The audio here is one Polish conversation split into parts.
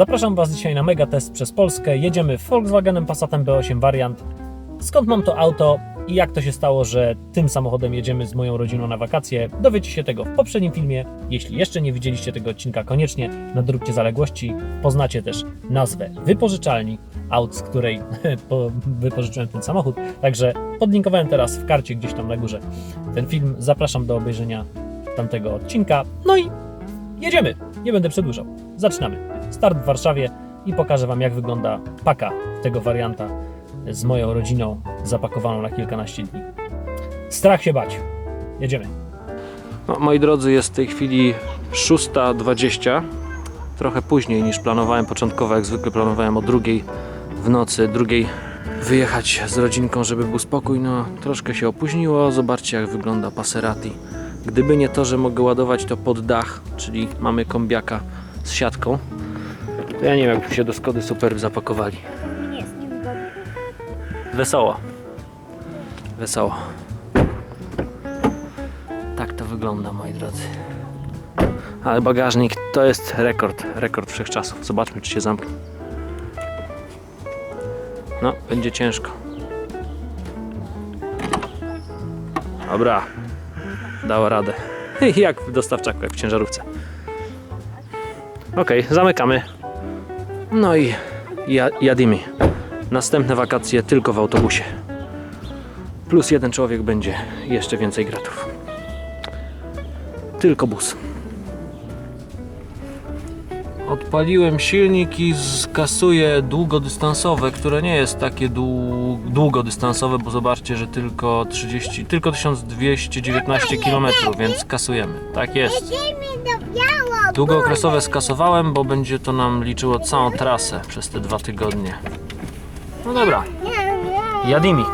Zapraszam Was dzisiaj na mega test przez Polskę. Jedziemy Volkswagenem Passatem B8 wariant. Skąd mam to auto i jak to się stało, że tym samochodem jedziemy z moją rodziną na wakacje? Dowiecie się tego w poprzednim filmie. Jeśli jeszcze nie widzieliście tego odcinka, koniecznie nadróbcie zaległości. Poznacie też nazwę wypożyczalni aut, z której po- wypożyczyłem ten samochód. Także podlinkowałem teraz w karcie gdzieś tam na górze ten film. Zapraszam do obejrzenia tamtego odcinka. No i jedziemy. Nie będę przedłużał. Zaczynamy. Start w Warszawie i pokażę Wam, jak wygląda paka tego warianta z moją rodziną zapakowaną na kilkanaście dni. Strach się bać. Jedziemy. No, moi drodzy, jest w tej chwili 6.20. Trochę później niż planowałem początkowo. Jak zwykle planowałem o drugiej w nocy, drugiej wyjechać z rodzinką, żeby był spokój. No, troszkę się opóźniło. Zobaczcie, jak wygląda Passerati. Gdyby nie to, że mogę ładować to pod dach, czyli mamy kombiaka z siatką, to ja nie wiem, jakby się do Skody Superb zapakowali. Wesoło. Wesoło. Tak to wygląda, moi drodzy. Ale bagażnik to jest rekord, rekord wszechczasów. Zobaczmy, czy się zamknie. No, będzie ciężko. Dobra. Dała radę. Jak w dostawczaku, jak w ciężarówce. Ok, zamykamy. No i ja, jadimy. Następne wakacje tylko w autobusie. Plus jeden człowiek będzie jeszcze więcej gratów. Tylko bus. Odpaliłem silnik i skasuję długodystansowe, które nie jest takie dłu- długodystansowe, bo zobaczcie, że tylko 30, tylko 1219 km, więc kasujemy. Tak jest. Długookresowe skasowałem, bo będzie to nam liczyło całą trasę przez te dwa tygodnie. No dobra, Jadimi.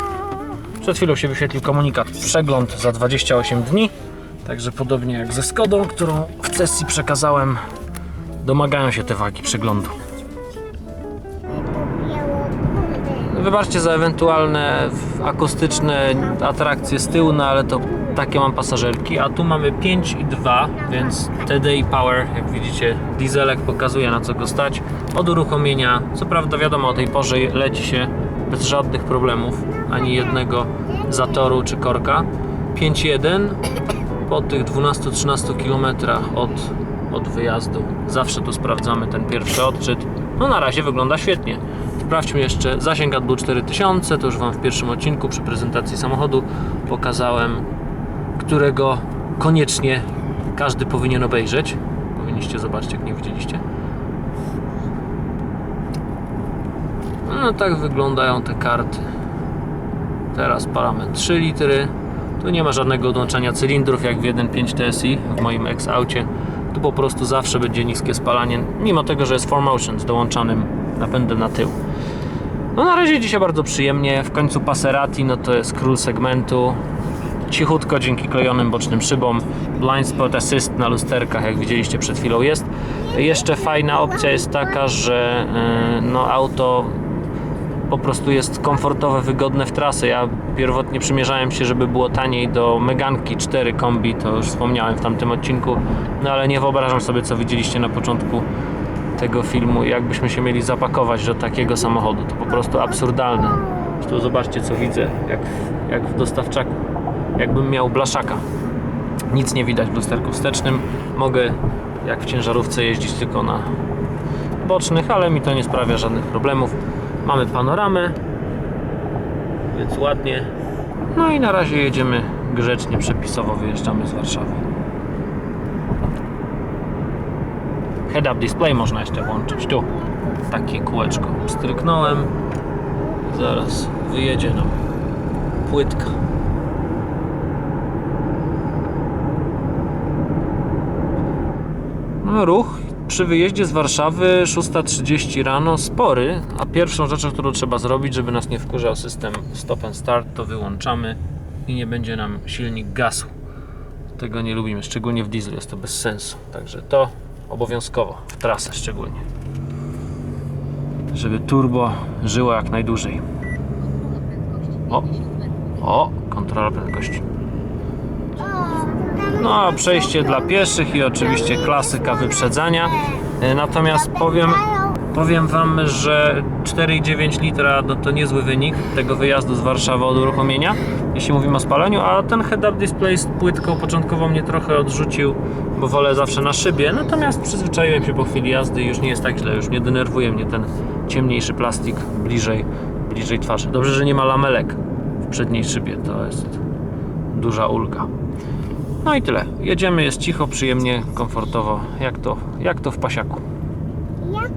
Przed chwilą się wyświetlił komunikat przegląd za 28 dni. Także podobnie jak ze Skodą, którą w sesji przekazałem, domagają się te wagi przeglądu. Wybaczcie za ewentualne akustyczne atrakcje z tyłu, no ale to takie mam pasażerki. A tu mamy 5 i 2, więc TDI Power, jak widzicie, dieselek pokazuje na co go stać. Od uruchomienia, co prawda wiadomo o tej porze leci się bez żadnych problemów, ani jednego zatoru czy korka. 5.1 po tych 12-13 km od, od wyjazdu zawsze tu sprawdzamy ten pierwszy odczyt. No na razie wygląda świetnie. Sprawdźmy jeszcze zasięg był 4000, to już Wam w pierwszym odcinku przy prezentacji samochodu pokazałem, którego koniecznie każdy powinien obejrzeć. Powinniście zobaczyć, jak nie widzieliście. No tak wyglądają te karty. Teraz parametr 3 litry. Tu nie ma żadnego odłączania cylindrów jak w 1.5 TSI w moim ex-aucie. Tu po prostu zawsze będzie niskie spalanie, mimo tego, że jest 4Motion z dołączanym napędem na tył. No na razie dzisiaj bardzo przyjemnie. W końcu Passerati, no to jest król segmentu. Cichutko dzięki klejonym bocznym szybom. Blind Spot Assist na lusterkach, jak widzieliście przed chwilą jest. Jeszcze fajna opcja jest taka, że yy, no auto po prostu jest komfortowe, wygodne w trasę. Ja pierwotnie przymierzałem się, żeby było taniej do Meganki 4 kombi, to już wspomniałem w tamtym odcinku, no ale nie wyobrażam sobie, co widzieliście na początku tego filmu, jakbyśmy się mieli zapakować do takiego samochodu. To po prostu absurdalne. Tu zobaczcie, co widzę, jak, jak w dostawczaku, jakbym miał blaszaka. Nic nie widać w lusterku wstecznym. Mogę, jak w ciężarówce, jeździć tylko na bocznych, ale mi to nie sprawia żadnych problemów. Mamy panoramę, więc ładnie. No i na razie jedziemy grzecznie, przepisowo wyjeżdżamy z Warszawy. Head-up display można jeszcze włączyć. Tu takie kółeczko stryknąłem. Zaraz wyjedzie nam płytka. No, ruch przy wyjeździe z Warszawy 6.30 rano spory, a pierwszą rzeczą, którą trzeba zrobić, żeby nas nie wkurzał system stop and start, to wyłączamy i nie będzie nam silnik gasł. Tego nie lubimy, szczególnie w dieslu jest to bez sensu. Także to obowiązkowo, w trasę szczególnie. Żeby turbo żyło jak najdłużej. O, o, kontrola prędkości. No, a przejście dla pieszych i oczywiście klasyka wyprzedzania. E, Natomiast powiem, Powiem Wam, że 4,9 litra no to niezły wynik tego wyjazdu z Warszawy od uruchomienia, jeśli mówimy o spalaniu, a ten head-up display z płytką początkowo mnie trochę odrzucił, bo wolę zawsze na szybie, natomiast przyzwyczaiłem się po chwili jazdy i już nie jest tak źle, już nie denerwuje mnie ten ciemniejszy plastik bliżej, bliżej twarzy. Dobrze, że nie ma lamelek w przedniej szybie, to jest duża ulga. No i tyle. Jedziemy, jest cicho, przyjemnie, komfortowo, jak to, jak to w pasiaku. Jak to?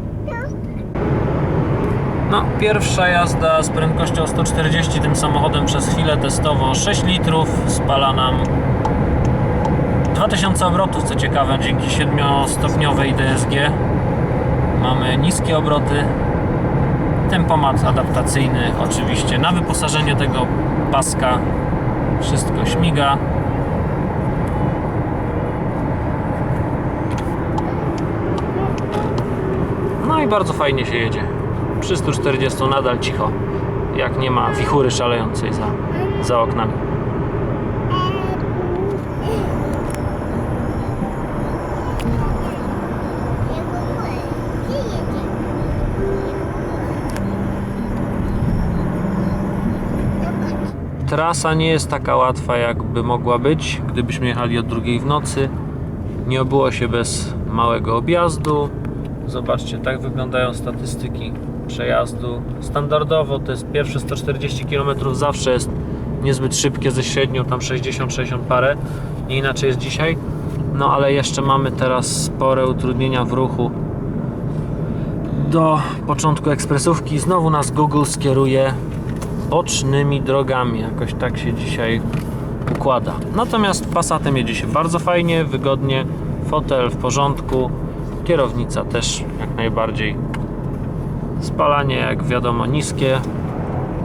No, pierwsza jazda z prędkością 140 tym samochodem przez chwilę testowo. 6 litrów spala nam 2000 obrotów, co ciekawe, dzięki 7-stopniowej DSG mamy niskie obroty. Tempomat adaptacyjny oczywiście na wyposażenie tego paska. Wszystko śmiga. No i bardzo fajnie się jedzie przy 140 nadal cicho jak nie ma wichury szalejącej za, za oknami? Trasa nie jest taka łatwa, jakby mogła być, gdybyśmy jechali o drugiej w nocy. Nie obyło się bez małego objazdu. Zobaczcie, tak wyglądają statystyki przejazdu. Standardowo to jest pierwsze 140 km zawsze jest niezbyt szybkie ze średnią tam 60-60 parę. Nie inaczej jest dzisiaj. No ale jeszcze mamy teraz spore utrudnienia w ruchu do początku ekspresówki. Znowu nas Google skieruje bocznymi drogami. Jakoś tak się dzisiaj układa. Natomiast Passatem jedzie się bardzo fajnie, wygodnie, fotel w porządku, kierownica też jak najbardziej. Spalanie, jak wiadomo, niskie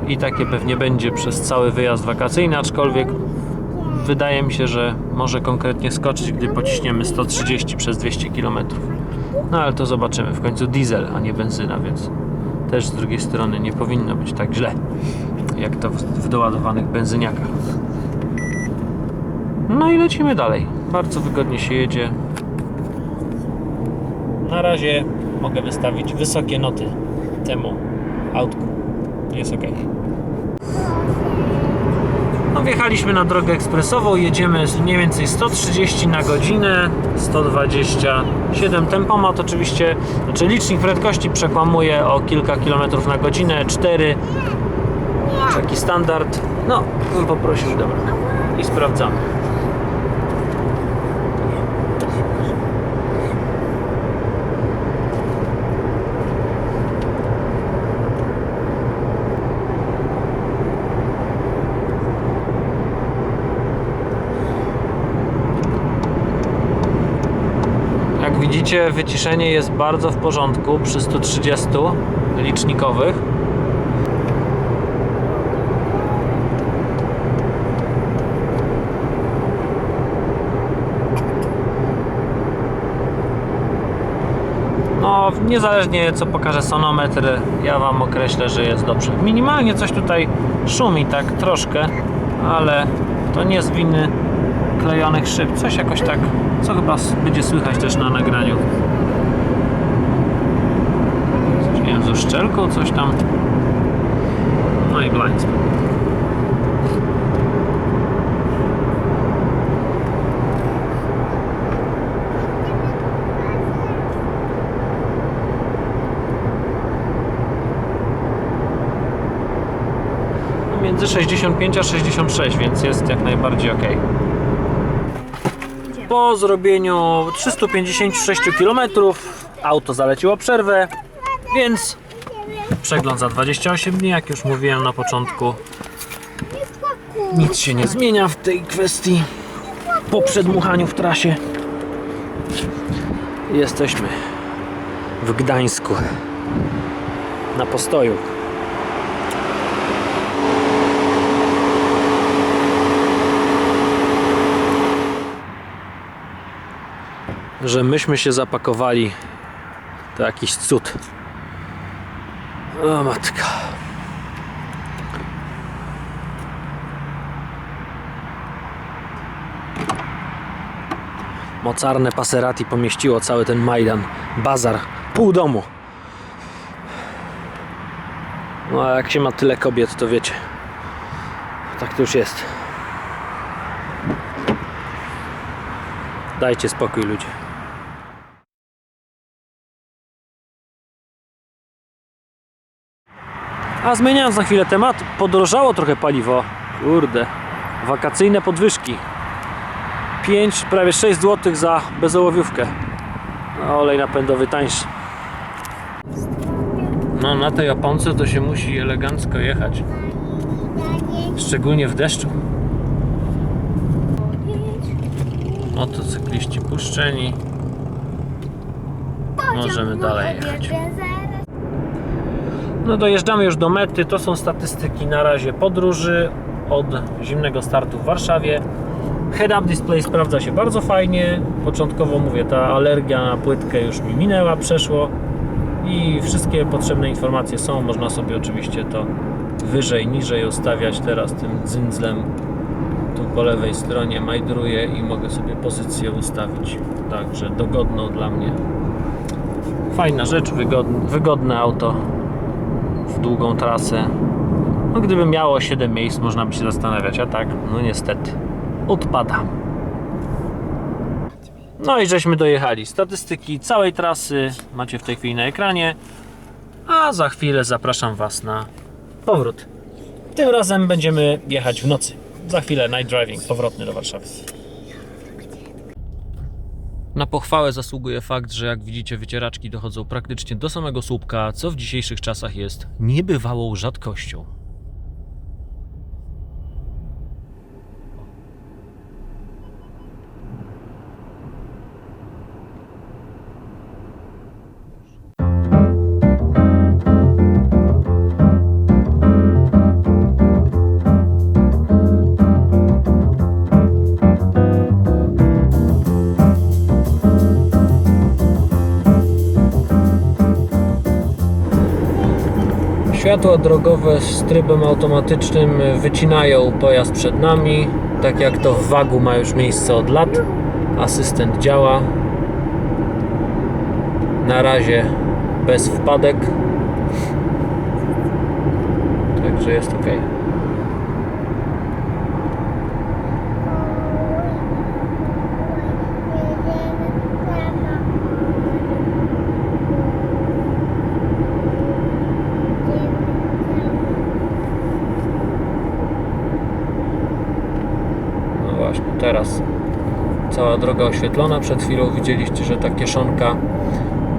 i takie pewnie będzie przez cały wyjazd wakacyjny, aczkolwiek wydaje mi się, że może konkretnie skoczyć, gdy pociśniemy 130 przez 200 km. No ale to zobaczymy. W końcu diesel, a nie benzyna, więc też z drugiej strony nie powinno być tak źle, jak to w, doładowanych benzyniakach. No i lecimy dalej. Bardzo wygodnie się jedzie. Na razie mogę wystawić wysokie noty temu autku. Jest ok. No wjechaliśmy na drogę ekspresową, jedziemy mniej więcej 130 na godzinę, 127 tempomat oczywiście, znaczy licznik prędkości przekłamuje o kilka kilometrów na godzinę, 4 taki standard, no bym poprosił, dobra i sprawdzamy. Widzicie, wyciszenie jest bardzo w porządku przy 130 licznikowych. No, niezależnie co pokaże sonometr, ja Wam określę, że jest dobrze. Minimalnie coś tutaj szumi, tak troszkę, ale to nie z winy klejonych szyb. Coś jakoś tak, co chyba będzie słychać też na nagraniu. Coś, nie uszczelką, coś tam. No i blind Między 65 a 66, więc jest jak najbardziej ok. Po zrobieniu 356 km auto zaleciło przerwę, więc przegląd za 28 dni, jak już mówiłem na początku. Nic się nie zmienia w tej kwestii po przedmuchaniu w trasie. Jesteśmy w Gdańsku na postoju. Że myśmy się zapakowali, to jakiś cud. O matka. Mocarne Passerati pomieściło cały ten Majdan, bazar, pół domu. No a jak się ma tyle kobiet, to wiecie. Tak to już jest. Dajcie spokój ludzie. A zmieniając na chwilę temat, podrożało trochę paliwo. Kurde, wakacyjne podwyżki. 5, prawie 6 zł za bezołowiówkę. A olej napędowy tańszy. No na tej oponce to się musi elegancko jechać. Szczególnie w deszczu. Motocykliści puszczeni. Możemy dalej jechać. No dojeżdżamy już do mety. To są statystyki na razie podróży od zimnego startu w Warszawie. Head-up display sprawdza się bardzo fajnie. Początkowo mówię, ta alergia na płytkę już mi minęła, przeszło i wszystkie potrzebne informacje są. Można sobie oczywiście to wyżej, niżej ustawiać teraz tym dzyndzlem tu po lewej stronie majdruję i mogę sobie pozycję ustawić także dogodną dla mnie fajna rzecz, wygodne, wygodne auto długą trasę. No gdyby miało 7 miejsc można by się zastanawiać, a tak, no niestety odpada. No i żeśmy dojechali. Statystyki całej trasy macie w tej chwili na ekranie. A za chwilę zapraszam Was na powrót. Tym razem będziemy jechać w nocy. Za chwilę night driving, powrotny do Warszawy. Na pochwałę zasługuje fakt, że jak widzicie wycieraczki dochodzą praktycznie do samego słupka, co w dzisiejszych czasach jest niebywałą rzadkością. Światła drogowe z trybem automatycznym wycinają pojazd przed nami. Tak jak to w wagu ma już miejsce od lat. Asystent działa. Na razie bez wpadek. Także jest ok. No właśnie, teraz cała droga oświetlona. Przed chwilą widzieliście, że ta kieszonka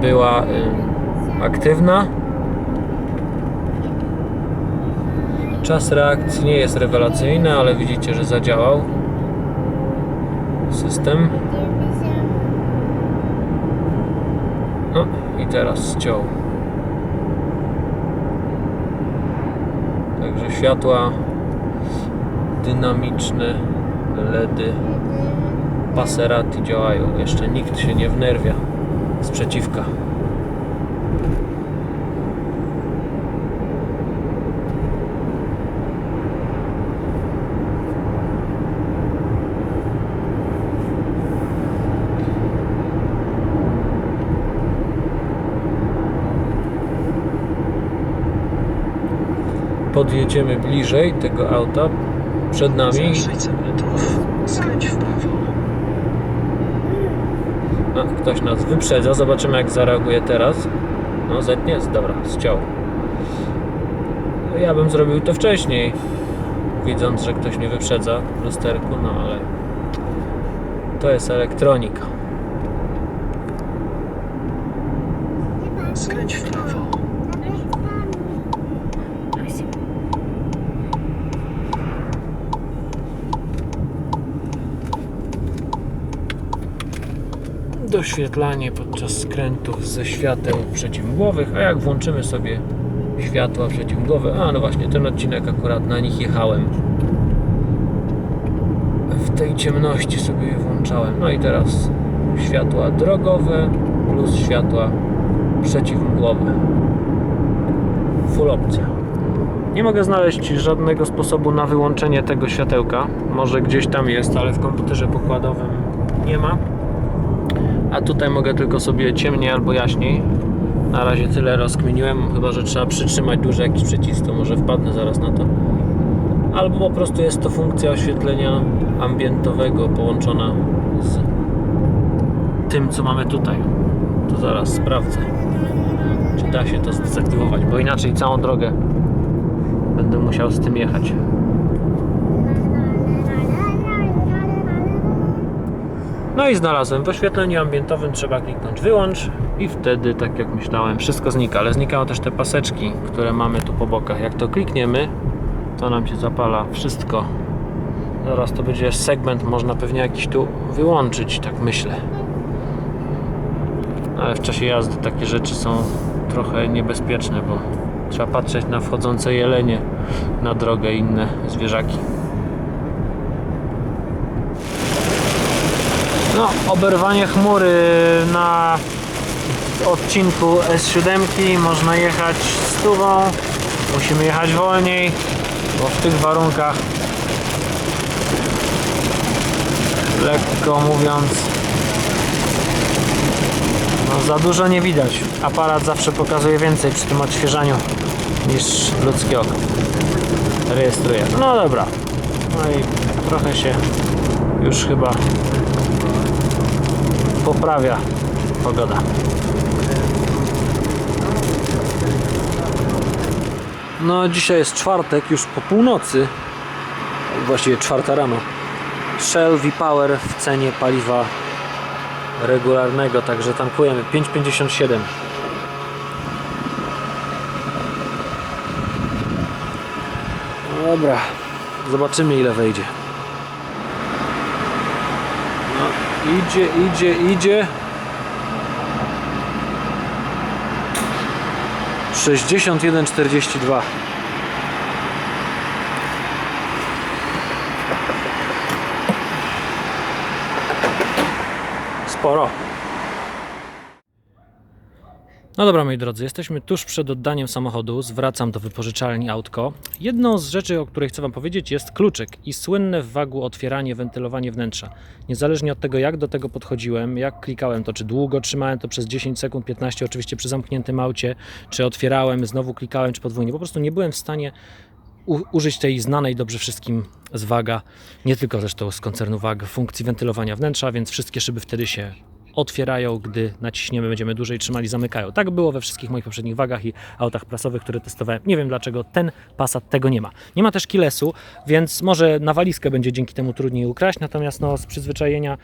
była aktywna. Czas reakcji nie jest rewelacyjny, ale widzicie, że zadziałał system. No i teraz ściął. Także światła dynamiczne, LEDy, Passerati działają. Jeszcze nikt się nie wnerwia z przeciwka. Podjedziemy bliżej tego auta. Przed nami 600 metrów skręć w prawo. A, ktoś nas wyprzedza, zobaczymy jak zareaguje teraz. No, zetnie, dobra, ściął. No, ja bym zrobił to wcześniej, widząc, że ktoś mnie wyprzedza w lusterku, no ale to jest elektronika. Skręć w prawo. Doświetlanie podczas skrętów ze świateł przeciwmgłowych, a jak włączymy sobie światła przeciwmgłowe, a no właśnie, ten odcinek akurat na nich jechałem. W tej ciemności sobie je włączałem. No i teraz światła drogowe plus światła przeciwmgłowe. Full opcja. Nie mogę znaleźć żadnego sposobu na wyłączenie tego światełka. Może gdzieś tam jest, ale w komputerze pokładowym nie ma. A tutaj mogę tylko sobie ciemniej albo jaśniej Na razie tyle rozkminiłem, chyba że trzeba przytrzymać duży jakiś przycisk, to może wpadnę zaraz na to. Albo po prostu jest to funkcja oświetlenia ambientowego połączona z tym, co mamy tutaj. To zaraz sprawdzę, czy da się to zdezaktywować, bo inaczej całą drogę będę musiał z tym jechać. No i znalazłem. W oświetleniu ambientowym trzeba kliknąć wyłącz i wtedy, tak jak myślałem, wszystko znika. Ale znikają też te paseczki, które mamy tu po bokach. Jak to klikniemy, to nam się zapala wszystko. Zaraz to będzie segment, można pewnie jakiś tu wyłączyć, tak myślę. Ale w czasie jazdy takie rzeczy są trochę niebezpieczne, bo trzeba patrzeć na wchodzące jelenie na drogę inne zwierzaki. No, oberwanie chmury na odcinku S7 można jechać stówą, musimy jechać wolniej, bo w tych warunkach lekko mówiąc no, za dużo nie widać. Aparat zawsze pokazuje więcej przy tym odświeżaniu niż ludzkie oko rejestruje. No dobra. No i trochę się już chyba poprawia pogoda. No dzisiaj jest czwartek, już po północy, właściwie czwarta rano. Shell V-Power w cenie paliwa regularnego, także tankujemy 5,57. No Dobra, zobaczymy ile wejdzie. No, idzie, idzie, idzie. 61,42. Sporo. No dobra, moi drodzy, jesteśmy tuż przed oddaniem samochodu. Zwracam do wypożyczalni autko. Jedną z rzeczy, o której chcę Wam powiedzieć, jest kluczyk i słynne w wagu otwieranie, wentylowanie wnętrza. Niezależnie od tego, jak do tego podchodziłem, jak klikałem to, czy długo trzymałem to przez 10 sekund, 15, oczywiście przy zamkniętym aucie, czy otwierałem, znowu klikałem, czy podwójnie, po prostu nie byłem w stanie użyć tej znanej dobrze wszystkim z waga, nie tylko zresztą z koncernu WAG, funkcji wentylowania wnętrza, więc wszystkie szyby wtedy się otwierają, gdy naciśniemy, będziemy dłużej trzymali, zamykają. Tak było we wszystkich moich poprzednich wagach i autach prasowych, które testowałem. Nie wiem dlaczego ten Passat tego nie ma. Nie ma też kilesu, więc może na walizkę będzie dzięki temu trudniej ukraść, natomiast no, z przyzwyczajenia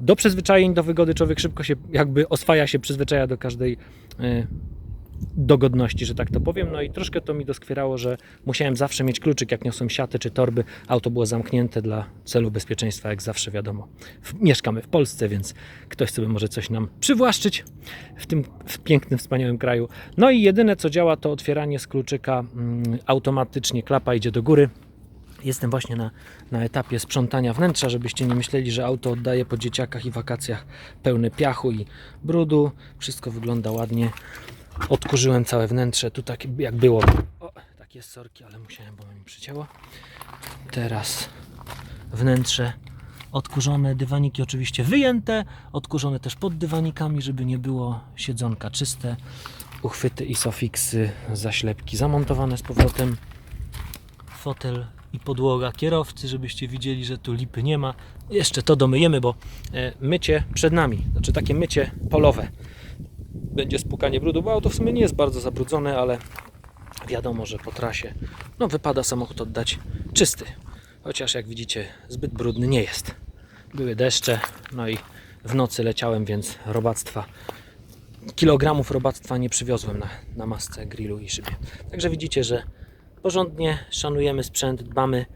do przyzwyczajeń, do wygody człowiek szybko się jakby oswaja się, przyzwyczaja do każdej y, dogodności, że tak to powiem. No i troszkę to mi doskwierało, że musiałem zawsze mieć kluczyk, jak niosłem siaty czy torby. Auto było zamknięte dla celu bezpieczeństwa, jak zawsze wiadomo. Mieszkamy w Polsce, więc ktoś sobie może coś nam przywłaszczyć w tym w pięknym, wspaniałym kraju. No i jedyne co działa to otwieranie z kluczyka mm, automatycznie, klapa idzie do góry. Jestem właśnie na, na etapie sprzątania wnętrza, żebyście nie myśleli, że auto oddaje po dzieciakach i wakacjach pełne piachu i brudu. Wszystko wygląda ładnie. Odkurzyłem całe wnętrze, tu tak jak było. O, tak jest sorki, ale musiałem, bo mi przycięło. Teraz wnętrze odkurzone, dywaniki oczywiście wyjęte, odkurzone też pod dywanikami, żeby nie było siedzonka czyste. Uchwyty i sofiksy, zaślepki zamontowane z powrotem. Fotel i podłoga kierowcy, żebyście widzieli, że tu lipy nie ma. Jeszcze to domyjemy, bo e, mycie przed nami, znaczy takie mycie polowe będzie spłukanie brudu, bo auto w sumie nie jest bardzo zabrudzone, ale wiadomo, że po trasie no, wypada samochód oddać czysty. Chociaż jak widzicie, zbyt brudny nie jest. Były deszcze, no i w nocy leciałem, więc robactwa, kilogramów robactwa nie przywiozłem na, na masce grillu i szybie. Także widzicie, że porządnie szanujemy sprzęt, dbamy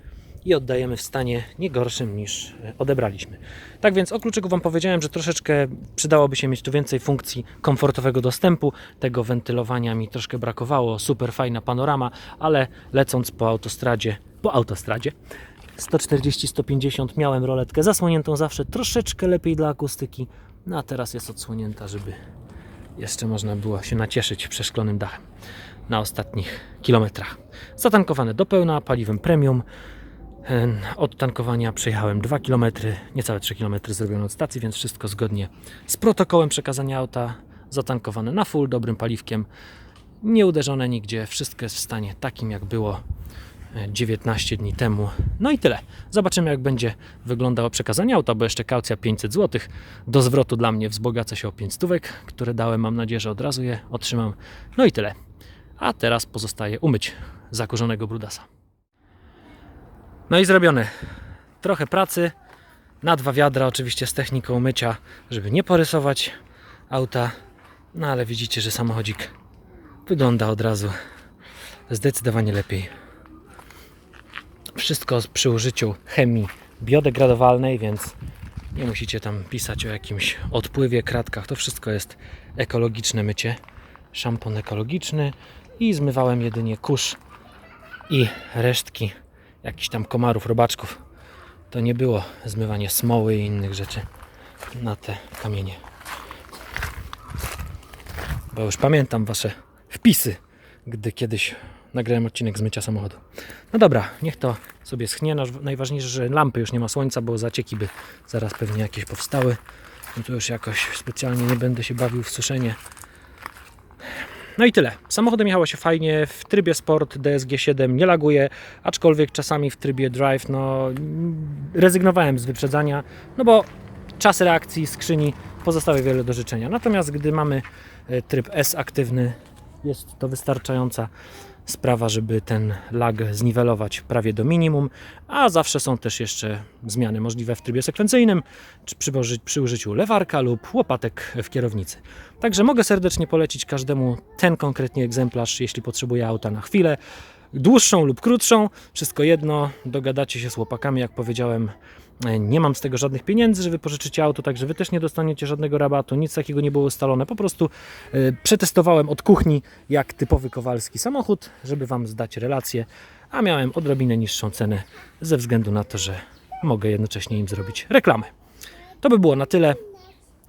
i oddajemy w stanie nie gorszym niż e, odebraliśmy. Tak więc o kluczyku Wam powiedziałem, że troszeczkę przydałoby się mieć tu więcej funkcji komfortowego dostępu. Tego wentylowania mi troszkę brakowało. Super fajna panorama, ale lecąc po autostradzie, po autostradzie 140-150 miałem roletkę zasłoniętą zawsze troszeczkę lepiej dla akustyki. No a teraz jest odsłonięta, żeby jeszcze można było się nacieszyć przeszklonym dachem na ostatnich kilometrach. Zatankowane do pełna paliwem premium. Em, Od tankowania przejechałem 2 km, niecałe 3 km zrobione od stacji, więc wszystko zgodnie z protokołem przekazania auta. zatankowane na full, dobrym paliwkiem, nie uderzone nigdzie, wszystko jest w stanie takim jak było e, 19 dni temu. No i tyle. Zobaczymy jak będzie wyglądało przekazanie auta, bo jeszcze kaucja 500 zł. Do zwrotu dla mnie wzbogaca się o 5 stówek, które dałem. Mam nadzieję, że od razu je otrzymam. No i tyle. A teraz pozostaje umyć zakurzonego brudasa. No i zrobione. Trochę pracy. Na dwa wiadra oczywiście z techniką mycia, żeby nie porysować auta. No ale widzicie, że samochodzik wygląda od razu zdecydowanie lepiej. Wszystko przy użyciu chemii biodegradowalnej, więc nie musicie tam pisać o jakimś odpływie, kratkach. To wszystko jest ekologiczne mycie. Szampon ekologiczny i zmywałem jedynie kurz i resztki jakichś tam komarów, robaczków. To nie było zmywanie smoły i innych rzeczy na te kamienie. Bo już pamiętam wasze wpisy, gdy kiedyś nagrałem odcinek z mycia samochodu. No dobra, niech to sobie schnie. Najważniejsze, że lampy już nie ma słońca, bo zacieki by zaraz pewnie jakieś powstały. No tu już jakoś specjalnie nie będę się bawił w suszenie. No i tyle. Samochodem jechało się fajnie. W trybie Sport DSG7 nie laguje, aczkolwiek czasami w trybie Drive no, rezygnowałem z wyprzedzania, no bo czas reakcji skrzyni pozostały wiele do życzenia. Natomiast gdy mamy e, tryb S aktywny, jest to wystarczająca sprawa, żeby ten lag zniwelować prawie do minimum, a zawsze są też jeszcze zmiany możliwe w trybie sekwencyjnym, czy przy, przy użyciu lewarka lub łopatek w kierownicy. Także mogę serdecznie polecić każdemu ten konkretnie egzemplarz, jeśli potrzebuje auta na chwilę, dłuższą lub krótszą, wszystko jedno, dogadacie się z chłopakami, jak powiedziałem, nie mam z tego żadnych pieniędzy, że wypożyczycie auto, także wy też nie dostaniecie żadnego rabatu, nic takiego nie było ustalone, po prostu e, przetestowałem od kuchni jak typowy kowalski samochód, żeby wam zdać relację, a miałem odrobinę niższą cenę ze względu na to, że mogę jednocześnie im zrobić reklamę. To by było na tyle.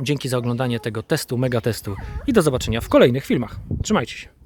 Dzięki za oglądanie tego testu, mega testu i do zobaczenia w kolejnych filmach. Trzymajcie się.